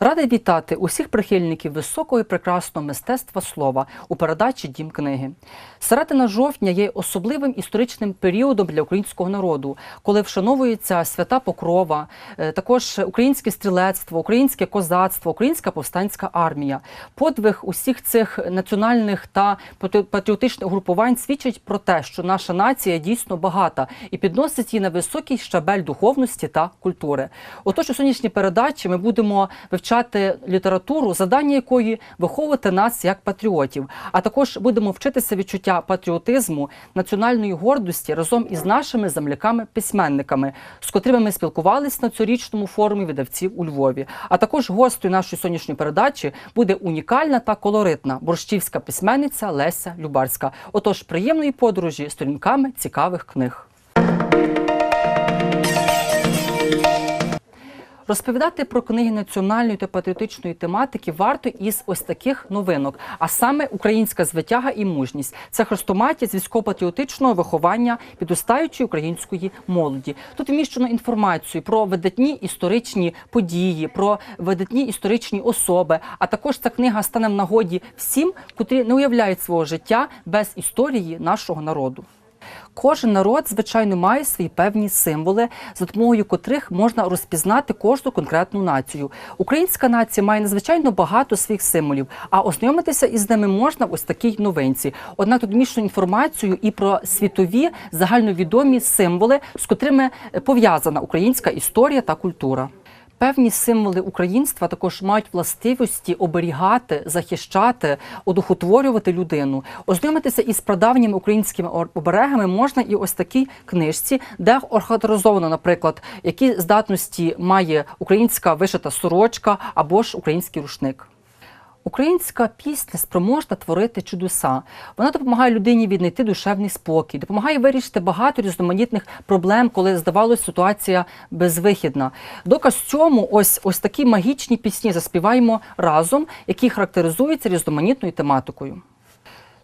Рада вітати усіх прихильників високого і прекрасного мистецтва слова у передачі Дім книги. Середина жовтня є особливим історичним періодом для українського народу, коли вшановується свята Покрова, е, також українське стрілецтво, українське козацтво, українська повстанська армія. Подвиг усіх цих національних та патріотичних групувань свідчить про те, що наша нація дійсно багата і підносить її на високий щабель духовності та культури. Отож, у сьогоднішній передачі ми будемо вивчати літературу, завдання якої виховувати нас як патріотів, а також будемо вчитися відчуття патріотизму, національної гордості разом із нашими земляками-письменниками, з котрими ми спілкувалися на цьогорічному форумі видавців у Львові. А також гостею нашої сьогоднішньої передачі буде унікальна та колоритна борщівська письменниця Леся Любарська. Отож, приємної подорожі сторінками цікавих книг. Розповідати про книги національної та патріотичної тематики варто із ось таких новинок, а саме українська звитяга і мужність. Це хрестоматія з військово-патріотичного виховання підростаючої української молоді. Тут вміщено інформацію про видатні історичні події, про видатні історичні особи. А також ця книга стане в нагоді всім, котрі не уявляють свого життя без історії нашого народу. Кожен народ, звичайно, має свої певні символи, за допомогою котрих можна розпізнати кожну конкретну націю. Українська нація має надзвичайно багато своїх символів, а ознайомитися із ними можна ось такій новинці. Однак тут міщу інформацію і про світові загальновідомі символи, з котрими е, пов'язана українська історія та культура. Певні символи українства також мають властивості оберігати, захищати, одухотворювати людину. Ознайомитися із прадавніми українськими оберегами можна і ось такій книжці, де охарактеризовано, наприклад, які здатності має українська вишита сорочка або ж український рушник. Українська пісня спроможна творити чудеса. Вона допомагає людині віднайти душевний спокій, допомагає вирішити багато різноманітних проблем, коли здавалось ситуація безвихідна. Доказ цьому ось ось такі магічні пісні заспіваємо разом, які характеризуються різноманітною тематикою.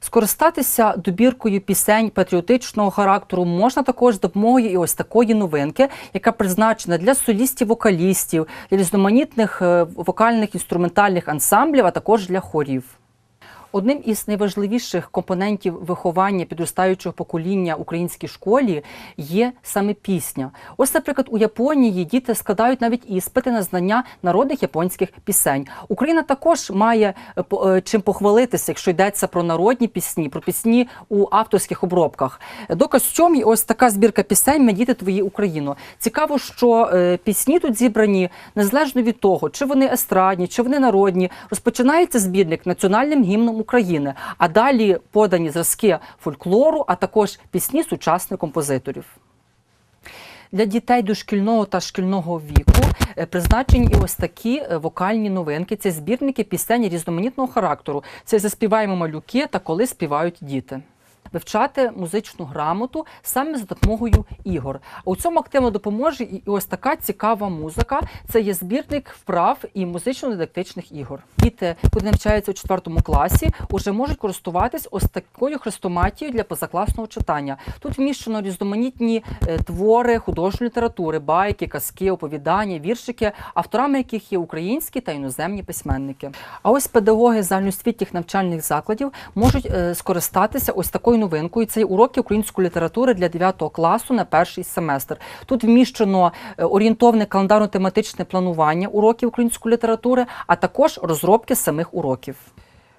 Скористатися добіркою пісень патріотичного характеру можна також з допомогою і ось такої новинки, яка призначена для солістів-вокалістів, для різноманітних е, вокальних інструментальних ансамблів, а також для хорів. Одним із найважливіших компонентів виховання підростаючого покоління українській школі є саме пісня. Ось, наприклад, у Японії діти складають навіть іспити на знання народних японських пісень. Україна також має е, е, чим похвалитися, якщо йдеться про народні пісні, про пісні у авторських обробках. Доказ в цьому ось така збірка пісень «Ми діти твої Україно. Цікаво, що е, пісні тут зібрані незалежно від того, чи вони естрадні, чи вони народні. Розпочинається збірник національним гімном України, а далі подані зразки фольклору, а також пісні сучасних композиторів. Для дітей дошкільного та шкільного віку е, призначені і ось такі е, вокальні новинки. Це збірники пісень різноманітного характеру. Це заспіваємо малюки та коли співають діти. Вивчати музичну грамоту саме за допомогою ігор. У цьому активно допоможе і ось така цікава музика. Це є збірник вправ і музично-дидактичних ігор. Діти, коли навчаються у четвертому класі, уже можуть користуватись ось такою хрестоматією для позакласного читання. Тут вміщено різноманітні е, твори художньої літератури, байки, казки, оповідання, віршики, авторами яких є українські та іноземні письменники. А ось педагоги загальноосвітніх навчальних закладів можуть е, скористатися ось такою новинкою. Це є уроки української літератури для 9 класу на перший семестр. Тут вміщено е, орієнтовне календарно-тематичне планування уроків української літератури, а також розробки самих уроків.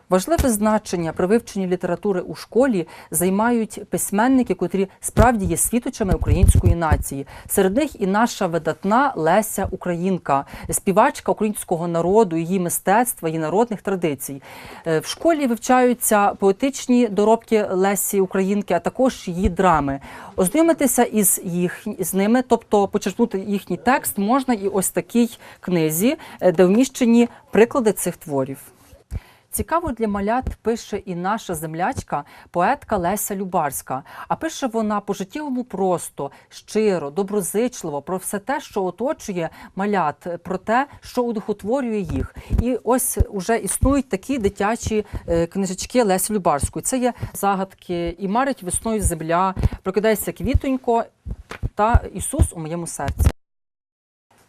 Важливе значення при вивченні літератури у школі займають письменники, котрі справді є світочами української нації. Серед них і наша видатна Леся Українка, співачка українського народу, її мистецтва, її народних традицій. Е, В школі вивчаються поетичні доробки Лесі Українки, а також її драми. Ознайомитися із їх з ними, тобто почерпнути їхній текст, можна і ось такій книзі, е, де вміщені приклади цих творів. Цікаво для малят пише і наша землячка, поетка Леся Любарська. А пише вона по-життєвому просто, щиро, доброзичливо про все те, що оточує малят, про те, що удохотворює їх. І ось уже існують такі дитячі е, книжечки Лесі Любарської. Це є загадки і марить весною земля, прокидається квітонько та Ісус у моєму серці.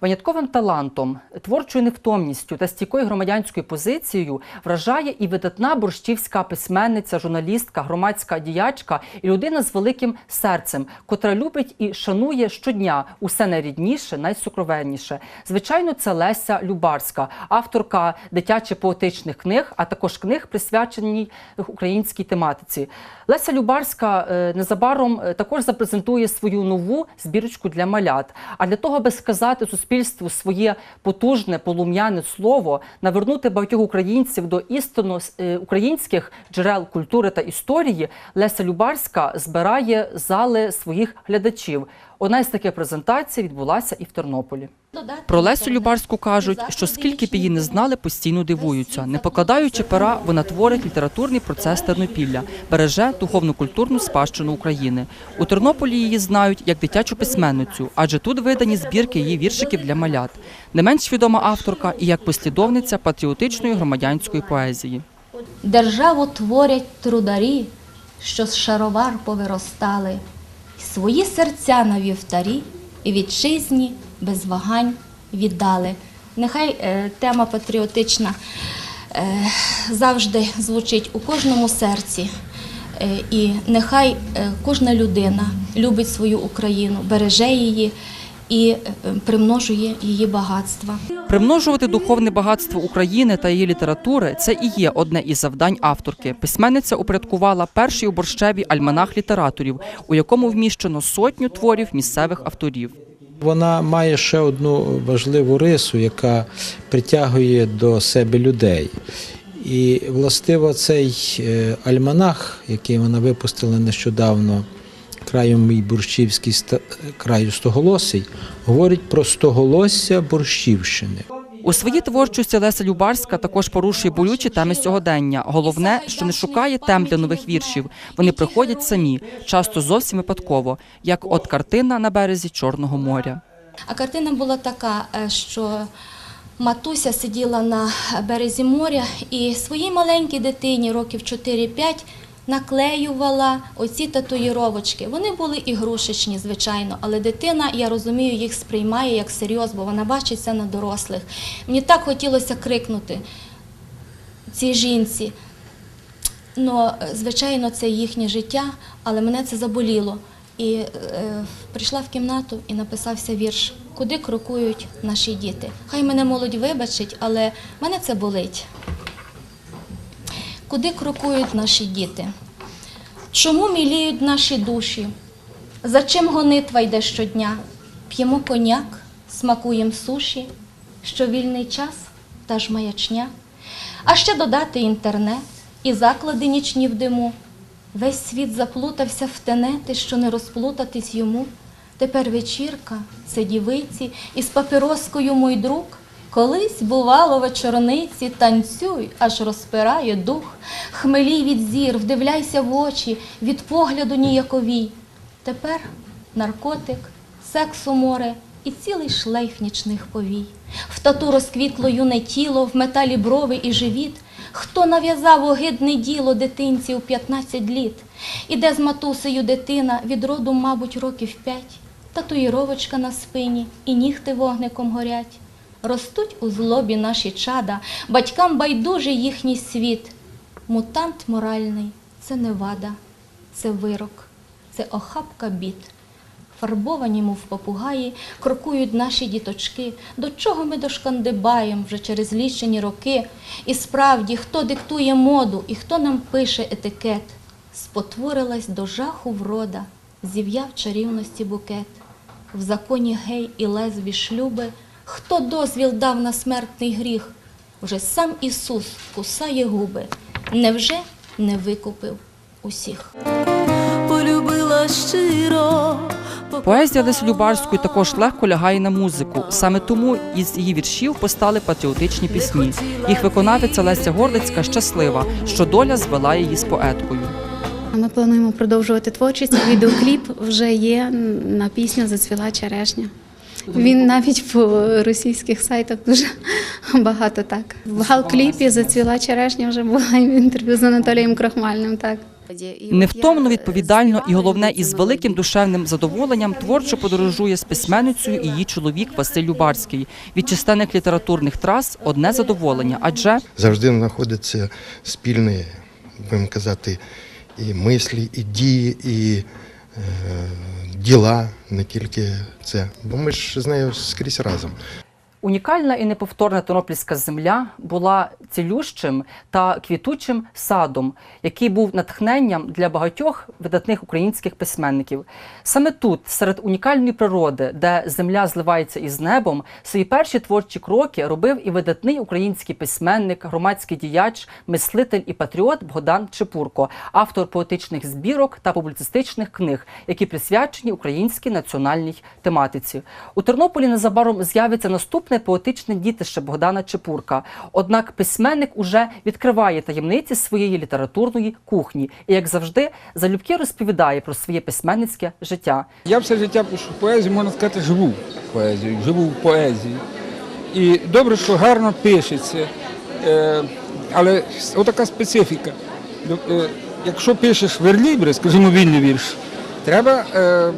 Винятковим талантом, творчою невтомністю та стійкою громадянською позицією вражає і видатна борщівська письменниця, журналістка, громадська діячка і людина з великим серцем, котра любить і шанує щодня усе найрідніше, найсукровенніше. Звичайно, це Леся Любарська, авторка дитячо поетичних книг, а також книг, присвяченій українській тематиці. Леся Любарська е, незабаром е, також запрезентує свою нову збірочку для малят. А для того, аби сказати суспільству своє потужне полум'яне слово, навернути багатьох українців до істинно е, українських джерел культури та історії, Леся Любарська збирає зали своїх глядачів. Одна із таких презентацій відбулася і в Тернополі. Про Лесю Любарську кажуть, що скільки б її не знали, постійно дивуються. Не покладаючи пера, вона творить літературний процес Тернопілля, береже духовно-культурну спадщину України. У Тернополі її знають як дитячу письменницю, адже тут видані збірки її віршиків для малят. Не менш відома авторка і як послідовниця патріотичної громадянської поезії. Державу творять трударі, що з шаровар повиростали, свої серця на вівтарі і вітчизні без вагань віддали. Нехай е, тема патріотична е, завжди звучить у кожному серці. Е, і нехай кожна людина любить свою Україну, береже її і е, примножує її багатства. Примножувати духовне багатство України та її літератури це і є одне із завдань авторки. Письменниця упорядкувала перший у борщеві альманах літераторів, у якому вміщено сотню творів місцевих авторів. Вона має ще одну важливу рису, яка притягує до себе людей. І властиво цей е, альманах, який вона випустила нещодавно, краєм мій Борщівський ста- краю стоголосий, говорить про стоголосся Борщівщини. У своїй творчості Леся Любарська також порушує болючі теми сьогодення. Головне, що не шукає тем для нових віршів. Вони приходять самі, часто зовсім випадково, як от картина на березі Чорного моря. А картина була така, е, що матуся сиділа на березі моря і своїй маленькій дитині, років 4-5, наклеювала оці татуїровочки. Вони були ігрушечні, звичайно, але дитина, я розумію, їх сприймає як серйоз, бо вона бачиться на дорослих. Мені так хотілося крикнути цій жінці. Ну, звичайно, це їхнє життя, але мене це заболіло. І е, прийшла в кімнату і написався вірш Куди крокують наші діти. Хай мене молодь вибачить, але мене це болить. Куди крокують наші діти? Чому міліють наші душі? За чим гонитва йде щодня? П'ємо коняк, смакуємо суші, що вільний час та ж маячня. А ще додати інтернет і заклади нічні в диму. Весь світ заплутався в тенети, що не розплутатись йому. Тепер вечірка, це дівиці, із папіроскою мой друг. Колись, бувало, вечорниці, танцюй, аж розпирає дух. Хмелій від зір, вдивляйся в очі, від погляду ніяковій. Тепер наркотик, сексу море і цілий шлейф нічних повій. В тату розквітло юне тіло, в металі брови і живіт. Хто нав'язав огидне діло дитинці у 15 літ? Іде з матусею дитина від роду, мабуть, років п'ять. Татуїровочка на спині і нігти вогником горять. Ростуть у злобі наші чада, батькам байдужий їхній світ. Мутант моральний це не вада, це вирок, це охапка бід. Фарбовані, мов попугаї, крокують наші діточки. До чого ми дошкандибаєм вже через лічені роки? І справді, хто диктує моду і хто нам пише етикет? Спотворилась до жаху врода, зів'яв чарівності букет. В законі гей і лесбі шлюби, хто дозвіл дав на смертний гріх? Вже сам Ісус кусає губи, невже не викупив усіх? полюбила щиро, Поезія Лесі Любарської також легко лягає на музику. Саме тому із її віршів постали патріотичні пісні. Їх виконавиця Леся Гордицька щаслива, що доля звела її з поеткою. Ми плануємо продовжувати творчість. Відеокліп вже є на пісню Зацвіла черешня. Він навіть по російських сайтах дуже багато так. В гал-кліпі Зацвіла черешня вже була в інтерв'ю з Анатолієм Крохмальним. Так Невтомно, відповідально і головне із великим душевним задоволенням творчо подорожує з письменницею і її чоловік Василь Любарський. Від численних літературних трас одне задоволення, адже завжди знаходяться спільні, будемо казати, і мислі, і дії, і е, діла, не тільки це. Бо ми ж з нею скрізь разом. Унікальна і неповторна Тернопільська земля була цілющим та квітучим садом, який був натхненням для багатьох видатних українських письменників. Саме тут, серед унікальної природи, де земля зливається із небом, свої перші творчі кроки робив і видатний український письменник, громадський діяч, мислитель і патріот Богдан Чепурко, автор поетичних збірок та публіцистичних книг, які присвячені українській національній тематиці. У Тернополі незабаром з'явиться наступне поетичне дітище Богдана Чепурка. Однак письменник уже відкриває таємниці своєї літературної кухні і, як завжди, залюбки розповідає про своє письменницьке життя. Я все життя пишу поезію, можна сказати, живу поезію, живу в поезії. І добре, що гарно пишеться. Е, але отака специфіка. Е, Якщо пишеш верлібри, скажімо, вільний вірш, треба е,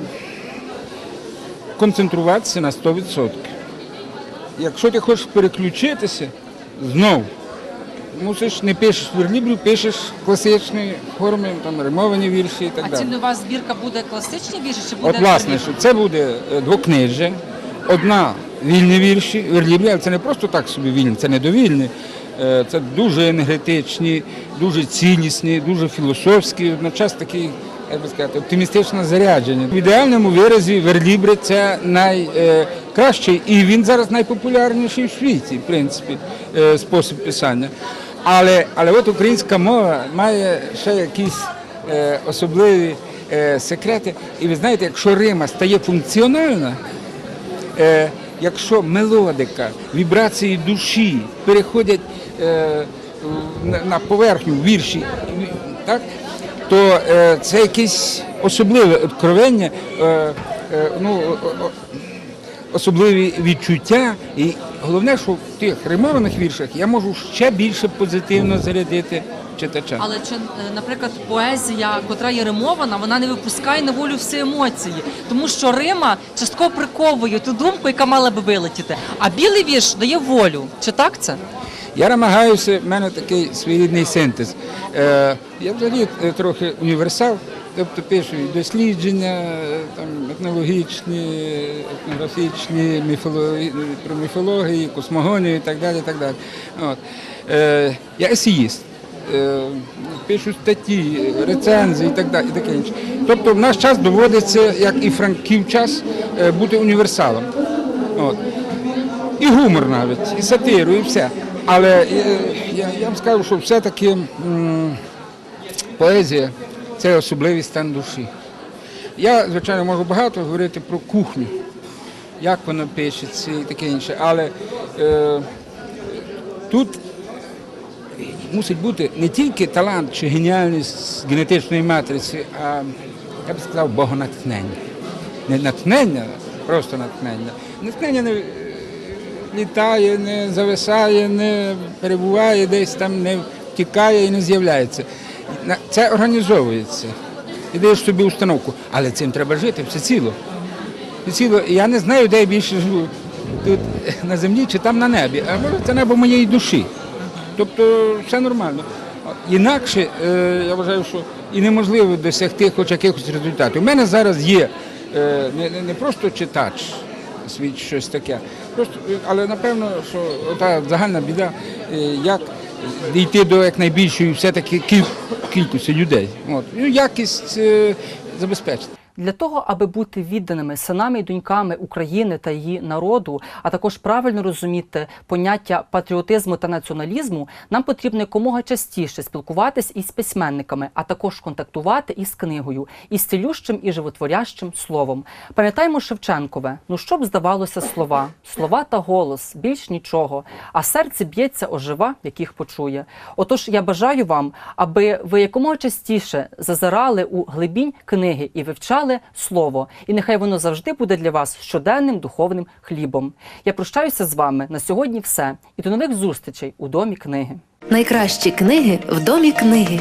концентруватися на 100%. Якщо ти хочеш переключитися, знов мусиш не пишеш верлібрів, пишеш класичні форми, там римовані вірші і так далі. у вас збірка буде класичні вірші чи От власне, що це буде е, двокнижжя, одна вільні вірші, верліблі, але це не просто так собі вільні, це не довільні. Е, Це дуже енергетичні, дуже ціннісні, дуже філософські, одночасно такі, як би сказати, оптимістично заряджені. В ідеальному виразі верлібри це найкращий і він зараз найпопулярніший в світі, в принципі, е, спосіб писання. Але, але от українська мова має ще якісь е, особливі е, секрети. І ви знаєте, якщо Рима стає функціональна, е, якщо мелодика, вібрації душі переходять е, на, на поверхню вірші, так, то е, це якесь особливе откровення, е, е, ну, особливі відчуття. І головне, що в тих римованих віршах я можу ще більше позитивно зарядити читача. Але чи, е, наприклад, поезія, котра є римована, вона не випускає на волю всі емоції, тому що Рима частково приковує ту думку, яка мала би вилетіти. А білий вірш дає волю. Чи так це? Я намагаюся, в мене такий своєрідний синтез. Е, я взагалі е, трохи універсал, тобто пишу дослідження, е, там, етнологічні, етнографічні, міфологі, про міфологію, космогонію і так далі. Так далі. От. Е, я есеїст. Е, Пишу статті, рецензії і так далі. І таке інше. Тобто в наш час доводиться, як і франків час, е, бути універсалом. От і гумор навіть, і сатиру, і все. Але е, я, я вам скажу, що все-таки поезія це особливий стан душі. Я, звичайно, можу багато говорити про кухню, як воно пишеться і таке інше, але е, тут мусить бути не тільки талант чи геніальність генетичної матриці, а я б сказав, богонатхнення. Не натхнення, просто натхнення. Натхнення не е, літає, не зависає, не перебуває десь там, не втікає і не з'являється. Це організовується. І даєш собі установку. Але цим треба жити всеціло. Всеціло. Я не знаю, де я більше живу. Тут на землі чи там на небі. А може це небо моєї душі. Тобто все нормально. Інакше е, я вважаю, що і неможливо досягти хоч якихось результатів. У мене зараз є е, не, просто читач свій щось таке, просто, але напевно, що та загальна біда, е, як дійти до якнайбільшої все-таки кіль- кількості людей. От. Ну, якість е, забезпечити. Для того, аби бути відданими синами і доньками України та її народу, а також правильно розуміти поняття патріотизму та націоналізму, нам потрібно якомога частіше спілкуватись із письменниками, а також контактувати із книгою, із цілющим і животворящим словом. Пам'ятаємо Шевченкове, ну що б здавалося слова, слова та голос, більш нічого, а серце б'ється ожива, яких почує. Отож, я бажаю вам, аби ви якомога частіше зазирали у глибінь книги і вивчали слово. І нехай воно завжди буде для вас щоденним духовним хлібом. Я прощаюся з вами на сьогодні. Все і до нових зустрічей у домі книги. Найкращі книги в домі книги.